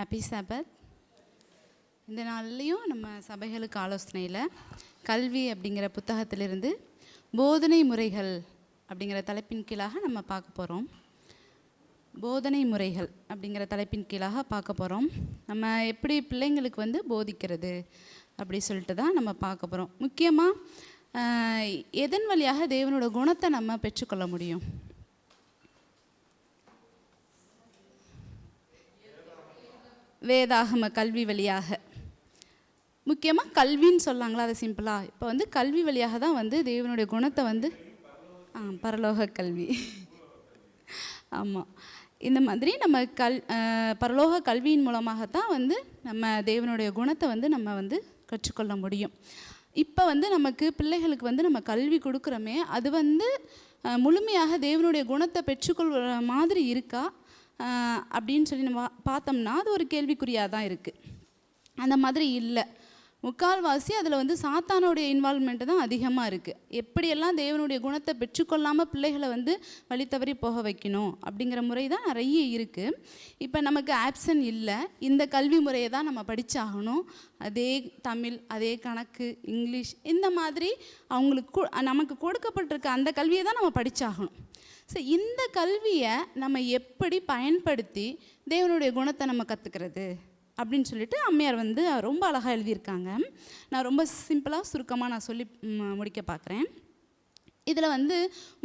Happy சபத் இந்த நாள்லேயும் நம்ம சபைகளுக்கு ஆலோசனையில் கல்வி அப்படிங்கிற புத்தகத்திலிருந்து போதனை முறைகள் அப்படிங்கிற தலைப்பின் கீழாக நம்ம பார்க்க போகிறோம் போதனை முறைகள் அப்படிங்கிற தலைப்பின் கீழாக பார்க்க போகிறோம் நம்ம எப்படி பிள்ளைங்களுக்கு வந்து போதிக்கிறது அப்படி சொல்லிட்டு தான் நம்ம பார்க்க போகிறோம் முக்கியமாக எதன் வழியாக தேவனோட குணத்தை நம்ம பெற்றுக்கொள்ள முடியும்? வேதாகம கல்வி வழியாக. முக்கியமாக கல்வின்னு சொல்லாங்களா அது சிம்பிளாக இப்போ வந்து கல்வி வழியாக தான் வந்து தேவனுடைய குணத்தை வந்து ஆ பரலோக கல்வி. ஆமாம் இந்த மாதிரி நம்ம கல் பரலோக கல்வியின் மூலமாகத்தான் வந்து நம்ம தேவனுடைய குணத்தை வந்து நம்ம வந்து கற்றுக்கொள்ள முடியும். இப்போ வந்து நமக்கு பிள்ளைகளுக்கு வந்து நம்ம கல்வி கொடுக்குறோமே அது வந்து முழுமையாக தேவனுடைய குணத்தை பெற்றுக்கொள்கிற மாதிரி இருக்கா? அப்படின்னு சொல்லி நம்ம பார்த்தோம்னா அது ஒரு கேள்விக்குறியாக தான் இருக்குது அந்த மாதிரி இல்லை. முக்கால்வாசி அதில் வந்து சாத்தானுடைய இன்வால்மெண்ட் தான் அதிகமாக இருக்குது எப்படியெல்லாம் தேவனுடைய குணத்தை பெற்றுக்கொள்ளாமல் பிள்ளைகளை வந்து வழி தவறி போக வைக்கணும் அப்படிங்கிற முறை தான் நிறைய இருக்குது இப்போ நமக்கு ஆப்ஷன் இல்லை. இந்த கல்வி முறையை தான் நம்ம படித்தாகணும் அதே தமிழ் அதே கணக்கு இங்கிலீஷ் இந்த மாதிரி அவங்களுக்கு கு- நமக்கு கொடுக்கப்பட்டிருக்க அந்த கல்வியை தான் நம்ம படித்தாகணும் ஸோ இந்த கல்வியை நம்ம எப்படி பயன்படுத்தி தேவனுடைய குணத்தை நம்ம கற்றுக்கிறது அப்படின்னு சொல்லிட்டு அம்மையார் வந்து ரொம்ப அழகாக எழுதியிருக்காங்க. நான் ரொம்ப சிம்பிளாக சுருக்கமாக நான் சொல்லி முடிக்க பார்க்குறேன். இதில் வந்து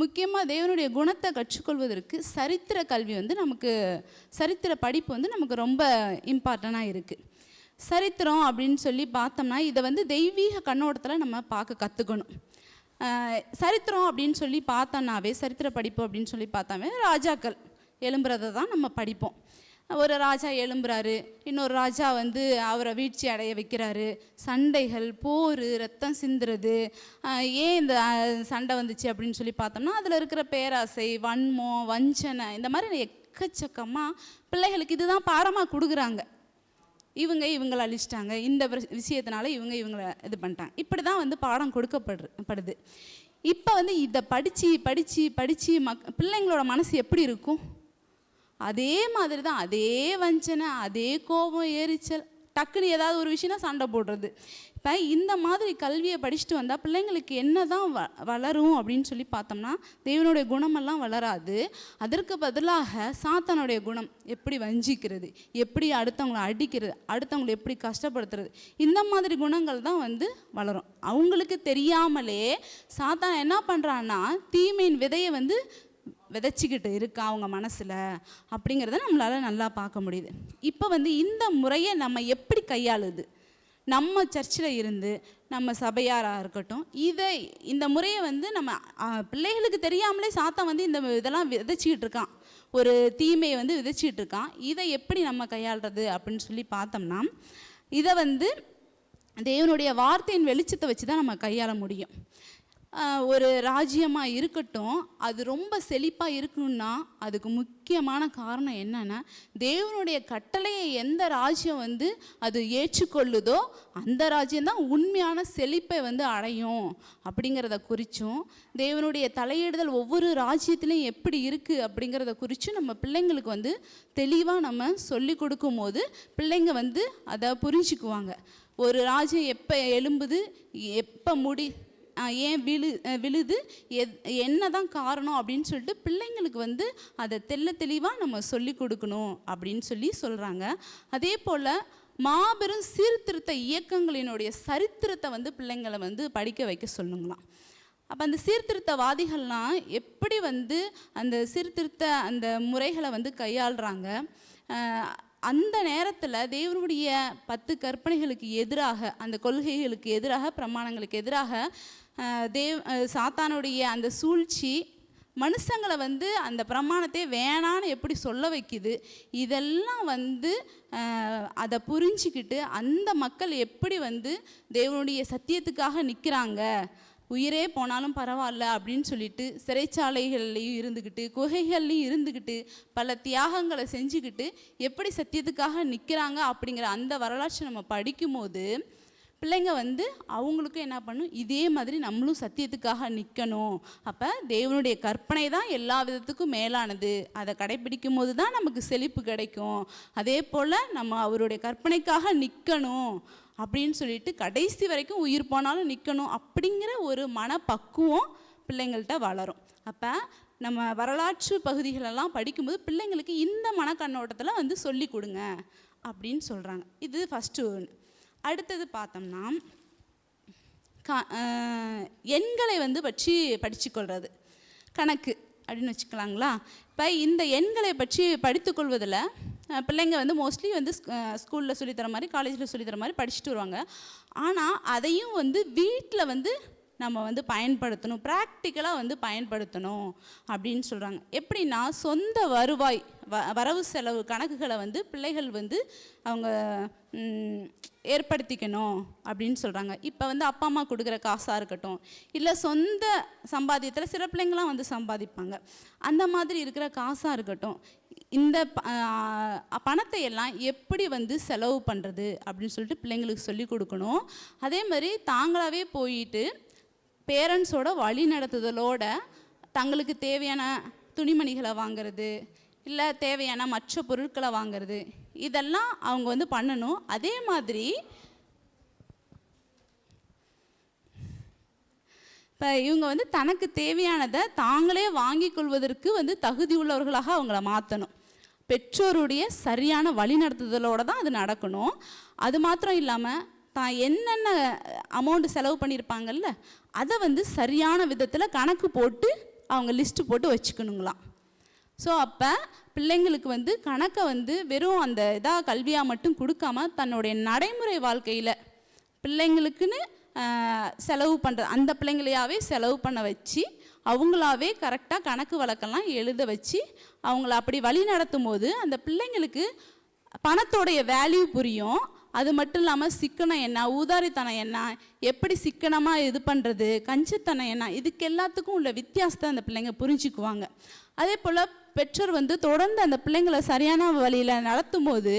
முக்கியமாக தேவனுடைய குணத்தை கற்றுக்கொள்வதற்கு சரித்திர கல்வி வந்து நமக்கு சரித்திர படிப்பு வந்து நமக்கு ரொம்ப இம்பார்ட்டண்ட்டாக இருக்குது சரித்திரம் அப்படின்னு சொல்லி பார்த்தோம்னா இதை வந்து தெய்வீக கண்ணோட்டத்தில் நம்ம பார்க்க கற்றுக்கணும் சரித்திரம் அப்படின்னு சொல்லி பார்த்தோன்னாவே சரித்திர படிப்பு அப்படின்னு சொல்லி பார்த்தாவே ராஜாக்கள் எழும்புறதை தான் நம்ம படிப்போம். ஒரு ராஜா எழும்புறாரு. இன்னொரு ராஜா வந்து அவரை வீழ்ச்சி அடைய வைக்கிறாரு. சண்டைகள் போர் ரத்தம் சிந்துறது. ஏன் இந்த சண்டை வந்துச்சு அப்படின்னு சொல்லி பார்த்தோம்னா அதில் இருக்கிற பேராசை வன்மம் வஞ்சனை இந்த மாதிரி எக்கச்சக்கமாக பிள்ளைகளுக்கு இதுதான் பாடமாக கொடுக்குறாங்க. இவங்க இவங்களை அழிச்சிட்டாங்க. இந்த விஷயத்தினால இவங்க இவங்களை இது பண்ணிட்டாங்க. இப்படி தான் வந்து பாடம் கொடுக்கப்படுது இப்போ வந்து இதை படித்து படித்து படித்து மக் பிள்ளைங்களோட மனசு எப்படி இருக்கும்? அதே மாதிரி தான் அதே வஞ்சனை அதே கோபம் எரிச்சல் டக்குன்னு ஏதாவது ஒரு விஷயம்னா சண்டை போடுறது. இப்போ இந்த மாதிரி கல்வியை படிச்சுட்டு வந்தால் பிள்ளைங்களுக்கு என்ன தான் வ வளரும் அப்படின்னு சொல்லி பார்த்தோம்னா தேவனுடைய குணமெல்லாம் வளராது. அதற்கு பதிலாக சாத்தானுடைய குணம் எப்படி வஞ்சிக்கிறது எப்படி அடுத்தவங்களை அடிக்கிறது அடுத்தவங்களை எப்படி கஷ்டப்படுத்துறது இந்த மாதிரி குணங்கள் தான் வந்து வளரும். அவங்களுக்கு தெரியாமலே சாத்தான் என்ன பண்ணுறான்னா தீமையின் விதையை வந்து விதைச்சிக்கிட்டு இருக்கா அவங்க மனசில் அப்படிங்கிறத நம்மளால் நல்லா பார்க்க முடியுது. இப்போ வந்து இந்த முறையை நம்ம எப்படி கையாளுது? நம்ம சர்ச்சில் இருந்து நம்ம சபையாராக இருக்கட்டும் இதை இந்த முறையை வந்து நம்ம பிள்ளைகளுக்கு தெரியாமலே சாத்தம் வந்து இந்த இதெல்லாம் விதைச்சிக்கிட்டு இருக்கான். ஒரு தீமையை வந்து விதைச்சிக்கிட்டு இருக்கான். இதை எப்படி நம்ம கையாளுறது அப்படின்னு சொல்லி பார்த்தோம்னா இதை வந்து தேவனுடைய வார்த்தையின் வெளிச்சத்தை வச்சு தான் நம்ம கையாள முடியும். ஒரு ராஜ்யமாக இருக்கட்டும் அது ரொம்ப செழிப்பாக இருக்கணும்னா அதுக்கு முக்கியமான காரணம் என்னென்னா தேவனுடைய கட்டளையை எந்த ராஜ்யம் வந்து அது ஏற்றுக்கொள்ளுதோ அந்த ராஜ்யம்தான் உண்மையான செழிப்பை வந்து அடையும் அப்படிங்கிறத குறித்தும் தேவனுடைய தலையிடுதல் ஒவ்வொரு ராஜ்யத்திலையும் எப்படி இருக்குது அப்படிங்கிறத குறித்தும் நம்ம பிள்ளைங்களுக்கு வந்து தெளிவாக நம்ம சொல்லி கொடுக்கும்போது பிள்ளைங்க வந்து அதை புரிஞ்சுக்குவாங்க. ஒரு ராஜ்யம் எப்போ எழும்புது எப்போ முடி ஏன் விழு விழுது? எத் என்ன தான் காரணம் அப்படின்னு சொல்லிட்டு பிள்ளைங்களுக்கு வந்து அதை தெள்ள தெளிவாக நம்ம சொல்லி கொடுக்கணும் அப்படின்னு சொல்லி சொல்கிறாங்க அதே போல் மாபெரும் சீர்திருத்த இயக்கங்களினுடைய சரித்திரத்தை வந்து பிள்ளைங்களை வந்து படிக்க வைக்க சொல்லுங்களாம். அப்போ அந்த சீர்திருத்தவாதிகள்லாம் எப்படி வந்து அந்த சீர்திருத்த அந்த முறைகளை வந்து கையாளுறாங்க? அந்த நேரத்தில் தேவனுடைய பத்து கற்பனைகளுக்கு எதிராக அந்த கொள்கைகளுக்கு எதிராக பிரமாணங்களுக்கு எதிராக தேவ் சாத்தானுடைய அந்த சூழ்ச்சி மனுஷங்களை வந்து அந்த பிரமாணத்தை வேணான்னு எப்படி சொல்ல வைக்குது? இதெல்லாம் வந்து அதை புரிஞ்சிக்கிட்டு அந்த மக்கள் எப்படி வந்து தேவனுடைய சத்தியத்துக்காக நிற்கிறாங்க உயிரே போனாலும் பரவாயில்ல அப்படின்னு சொல்லிட்டு சிறைச்சாலைகள்லையும் இருந்துக்கிட்டு குகைகள்லையும் இருந்துக்கிட்டு பல தியாகங்களை செஞ்சுக்கிட்டு எப்படி சத்தியத்துக்காக நிற்கிறாங்க அப்படிங்கிற அந்த வரலாற்றை நம்ம படிக்கும்போது பிள்ளைங்க வந்து அவங்களுக்கும் என்ன பண்ணும்? இதே மாதிரி நம்மளும் சத்தியத்துக்காக நிற்கணும் அப்போ தேவனுடைய கற்பனை தான் எல்லா விதத்துக்கும் மேலானது. அதை கடைபிடிக்கும் போது தான் நமக்கு செழிப்பு கிடைக்கும். அதே போல் நம்ம அவருடைய கற்பனைக்காக நிற்கணும் அப்படின்னு சொல்லிட்டு கடைசி வரைக்கும் உயிர் போனாலும் நிற்கணும் அப்படிங்கிற ஒரு மனப்பக்குவம் பிள்ளைங்கள்ட்ட வளரும். அப்போ நம்ம வரலாற்று பகுதிகளெல்லாம் படிக்கும்போது பிள்ளைங்களுக்கு இந்த மனக்கண்ணோட்டத்தில் வந்து சொல்லி கொடுங்க அப்படின்னு சொல்கிறாங்க இது ஃபஸ்ட்டு ஒன்று அடுத்தது பார்த்தோம்னா கா எண்களை வந்து பற்றி படிச்சுக்கொள்வது கணக்கு அப்படின்னு வச்சுக்கலாங்களா? இப்போ இந்த எண்களை பற்றி படித்துக்கொள்வதில் பிள்ளைங்க வந்து மோஸ்ட்லி வந்து ஸ்கூலில் சொல்லித்தர மாதிரி காலேஜில் சொல்லித்தர மாதிரி படிச்சுட்டு வருவாங்க. ஆனால் அதையும் வந்து வீட்டில் வந்து நம்ம வந்து பயன்படுத்தணும் ப்ராக்டிக்கலாக வந்து பயன்படுத்தணும் அப்படின்னு சொல்கிறாங்க எப்படின்னா சொந்த வருவாய் வ வரவு செலவு கணக்குகளை வந்து பிள்ளைகள் வந்து அவங்க ஏற்படுத்திக்கணும் அப்படின்னு சொல்கிறாங்க இப்போ வந்து அப்பா அம்மா கொடுக்குற காசாக இருக்கட்டும் இல்லை சொந்த சம்பாத்தியத்தில் சில பிள்ளைங்களாம் வந்து சம்பாதிப்பாங்க. அந்த மாதிரி இருக்கிற காசாக இருக்கட்டும் இந்த பணத்தை எல்லாம் எப்படி வந்து செலவு பண்ணுறது அப்படின்னு சொல்லிட்டு பிள்ளைங்களுக்கு சொல்லி கொடுக்கணும். அதே மாதிரி தாங்களாகவே போயிட்டு பேரண்ட்ஸோட வழி நடத்துதலோட தங்களுக்கு தேவையான துணிமணிகளை வாங்குறது இல்லை தேவையான மற்ற பொருட்களை வாங்குறது இதெல்லாம் அவங்க வந்து பண்ணணும். அதே மாதிரி இப்போ இவங்க வந்து தனக்கு தேவையானதை தாங்களே வாங்கி கொள்வதற்கு வந்து தகுதி உள்ளவர்களாக அவங்கள மாற்றணும் பெற்றோருடைய சரியான வழிநடத்துதலோடு தான் அது நடக்கணும். அது மாத்திரம் இல்லாமல் தான் என்னென்ன அமௌண்ட் செலவு பண்ணியிருப்பாங்கல்ல அதை வந்து சரியான விதத்தில் கணக்கு போட்டு அவங்க லிஸ்ட்டு போட்டு வச்சுக்கணுங்களாம். ஸோ அப்போ பிள்ளைங்களுக்கு வந்து கணக்கை வந்து வெறும் அந்த இதாக கல்வியாக மட்டும் கொடுக்காம தன்னுடைய நடைமுறை வாழ்க்கையில் பிள்ளைங்களுக்குன்னு செலவு பண்ணுற அந்த பிள்ளைங்களையாவே செலவு பண்ண வச்சு அவங்களாவே கரெக்டாக கணக்கு வழக்கெல்லாம் எழுத வச்சு அவங்கள அப்படி வழி நடத்தும் போது அந்த பிள்ளைங்களுக்கு பணத்தோடைய வேல்யூ புரியும் அது மட்டும் இல்லாமல் சிக்கனம் என்ன ஊதாரித்தனம் என்ன எப்படி சிக்கனமாக இது பண்ணுறது கஞ்சித்தனம் என்ன இதுக்கு எல்லாத்துக்கும் உள்ள வித்தியாசத்தை அந்த பிள்ளைங்க புரிஞ்சுக்குவாங்க. அதே போல் பெற்றோர் வந்து தொடர்ந்து அந்த பிள்ளைங்களை சரியான வழியில் நடத்தும் போது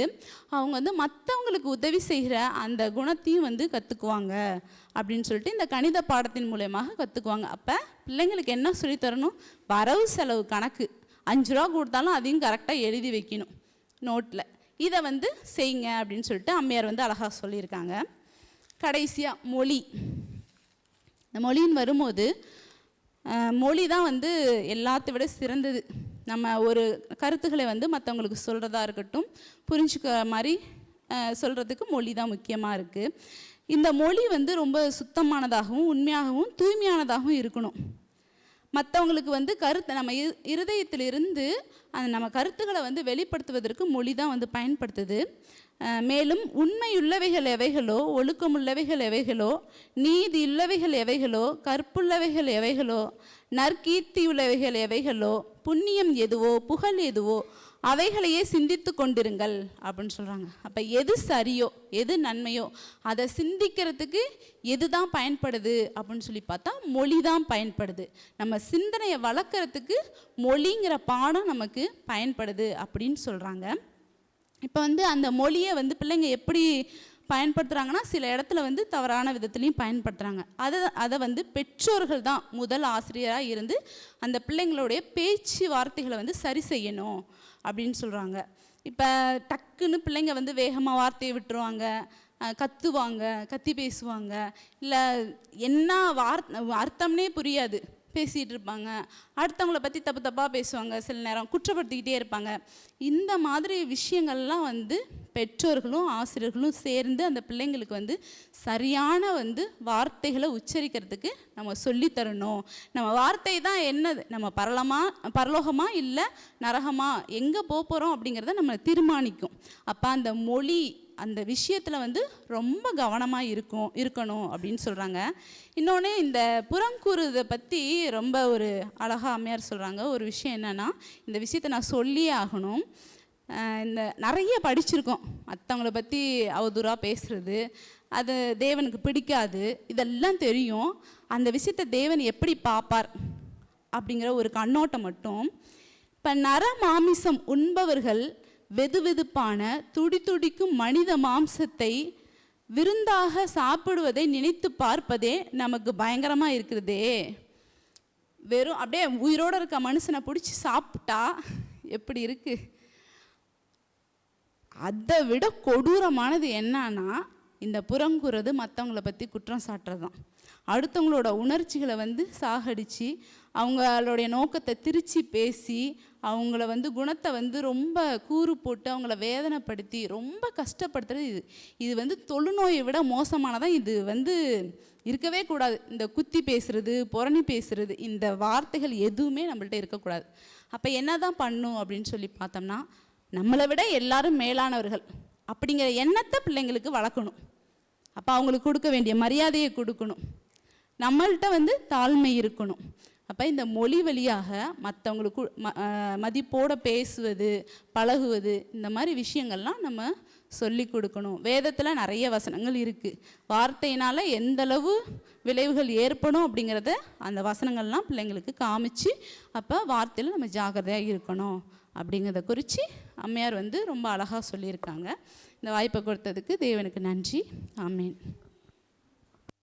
அவங்க வந்து மற்றவங்களுக்கு உதவி செய்கிற அந்த குணத்தையும் வந்து கற்றுக்குவாங்க அப்படின்னு சொல்லிட்டு இந்த கணித பாடத்தின் மூலயமாக கற்றுக்குவாங்க அப்போ பிள்ளைங்களுக்கு என்ன சொல்லித்தரணும் வரவு செலவு கணக்கு. அஞ்சு ரூபா கொடுத்தாலும் அதையும் கரெக்டாக எழுதி வைக்கணும். நோட்டில் இதை வந்து செய்யுங்க அப்படின்னு சொல்லிட்டு அம்மையார் வந்து அழகாக சொல்லியிருக்காங்க. கடைசியாக மொழி. இந்த மொழின்னு வரும்போது மொழி தான் வந்து எல்லாத்தை விட சிறந்தது. நம்ம ஒரு கருத்துக்களை வந்து மற்றவங்களுக்கு சொல்கிறதா இருக்கட்டும் புரிஞ்சுக்கிற மாதிரி சொல்கிறதுக்கு மொழி தான் முக்கியமாக இருக்குது இந்த மொழி வந்து ரொம்ப சுத்தமானதாகவும் உண்மையாகவும் தூய்மையானதாகவும் இருக்கணும். மற்றவங்களுக்கு வந்து கருத்தை நம்ம இரு இருதயத்திலிருந்து அந்த நம்ம கருத்துக்களை வந்து வெளிப்படுத்துவதற்கு மொழி தான் வந்து பயன்படுத்துது. மேலும் உண்மையுள்ளவைகள் எவைகளோ ஒழுக்கமுள்ளவைகள் எவைகளோ நீதி உள்ளவைகள் எவைகளோ கற்புள்ளவைகள் எவைகளோ நற்கீர்த்தி உள்ளவைகள் எவைகளோ புண்ணியம் எதுவோ புகழ் எதுவோ அவைகளையே சிந்தித்து கொண்டிருங்கள் அப்படின்னு சொல்கிறாங்க அப்போ எது சரியோ எது நன்மையோ அதை சிந்திக்கிறதுக்கு எது தான் பயன்படுது அப்படின்னு சொல்லி பார்த்தா மொழி தான் பயன்படுது. நம்ம சிந்தனையை வளர்க்குறதுக்கு மொழிங்கிற பாடம் நமக்கு பயன்படுது அப்படின்னு சொல்கிறாங்க இப்போ வந்து அந்த மொழியை வந்து பிள்ளைங்க எப்படி பயன்படுத்துகிறாங்கன்னா சில இடத்துல வந்து தவறான விதத்துலையும் பயன்படுத்துகிறாங்க அதை அதை வந்து பெற்றோர்கள் தான் முதல் ஆசிரியராக இருந்து அந்த பிள்ளைங்களுடைய பேச்சு வார்த்தைகளை வந்து சரி செய்யணும் அப்படின்னு சொல்கிறாங்க இப்போ டக்குன்னு பிள்ளைங்க வந்து வேகமாக வார்த்தையை விட்டுருவாங்க கத்துவாங்க கத்தி பேசுவாங்க. இல்லை என்ன வார் அர்த்தம்னே புரியாது. பேசிகிட்டு இருப்பாங்க அடுத்தவங்கள பற்றி தப்பு தப்பாக பேசுவாங்க. சில நேரம் குற்றப்படுத்திக்கிட்டே இருப்பாங்க. இந்த மாதிரி விஷயங்கள்லாம் வந்து பெற்றோர்களும் ஆசிரியர்களும் சேர்ந்து அந்த பிள்ளைங்களுக்கு வந்து சரியான வந்து வார்த்தைகளை உச்சரிக்கிறதுக்கு நம்ம சொல்லித்தரணும் நம்ம வார்த்தை தான் என்னது? நம்ம பரலமா பரலோகமா இல்லை நரகமா? எங்கே போக போகிறோம் அப்படிங்கிறத நம்ம தீர்மானிக்கும். அப்போ அந்த மொழி அந்த விஷயத்தில் வந்து ரொம்ப கவனமாக இருக்கும் இருக்கணும் அப்படின்னு சொல்கிறாங்க இன்னொன்று இந்த புறங்கூறுதை பற்றி ரொம்ப ஒரு அழகாக அம்மையார் சொல்கிறாங்க ஒரு விஷயம் என்னென்னா இந்த விஷயத்தை நான் சொல்லியே ஆகணும். இந்த நிறைய படிச்சிருக்கோம். மற்றவங்கள பற்றி அவதூறாக பேசுகிறது அது தேவனுக்கு பிடிக்காது இதெல்லாம் தெரியும். அந்த விஷயத்தை தேவன் எப்படி பார்ப்பார் அப்படிங்கிற ஒரு கண்ணோட்டம் மட்டும். இப்போ நர மாமிசம் உண்பவர்கள் வெதுவெதுப்பான துடி துடிக்கும் மனித மாம்சத்தை விருந்தாக சாப்பிடுவதை நினைத்து பார்ப்பதே நமக்கு பயங்கரமாக இருக்கிறதே வெறும் அப்படியே உயிரோடு இருக்க மனுஷனை பிடிச்சி சாப்பிட்டா எப்படி இருக்குது அதை விட கொடூரமானது என்னன்னா இந்த புறங்குறது மற்றவங்கள பற்றி குற்றம் சாட்டுறது தான் அடுத்தவங்களோட உணர்ச்சிகளை வந்து சாகடித்து அவங்களுடைய நோக்கத்தை திரிச்சு பேசி அவங்கள வந்து குணத்தை வந்து ரொம்ப கூறு போட்டு அவங்கள வேதனைப்படுத்தி ரொம்ப கஷ்டப்படுத்துறது இது. இது வந்து தொழுநோயை விட மோசமானதான் இது வந்து இருக்கவே கூடாது. இந்த குத்தி பேசுறது புறணி பேசுறது இந்த வார்த்தைகள் எதுவுமே நம்மள்ட்ட இருக்கக்கூடாது. அப்போ என்ன தான் பண்ணும் அப்படின்னு சொல்லி பார்த்தோம்னா நம்மளை விட எல்லாரும் மேலானவர்கள். அப்படிங்கிற எண்ணத்தை பிள்ளைங்களுக்கு வளர்க்கணும். அப்போ அவங்களுக்கு கொடுக்க வேண்டிய மரியாதையை கொடுக்கணும். நம்மள்கிட்ட வந்து தாழ்மை இருக்கணும். அப்போ இந்த மொழி வழியாக மற்றவங்களுக்கு ம மதிப்போட பேசுவது பழகுவது இந்த மாதிரி விஷயங்கள்லாம் நம்ம சொல்லி கொடுக்கணும். வேதத்தில் நிறைய வசனங்கள் இருக்குது வார்த்தையினால் எந்தளவு விளைவுகள் ஏற்படும் அப்படிங்கிறத அந்த வசனங்கள்லாம் பிள்ளைங்களுக்கு காமிச்சு அப்போ வார்த்தையில் நம்ம ஜாக்கிரதையாக இருக்கணும். அப்படிங்கிறத குறித்து அம்மையார் வந்து ரொம்ப அழகாக சொல்லியிருக்காங்க. இந்த வாய்ப்பை கொடுத்ததுக்கு தேவனுக்கு நன்றி. ஆமேன்.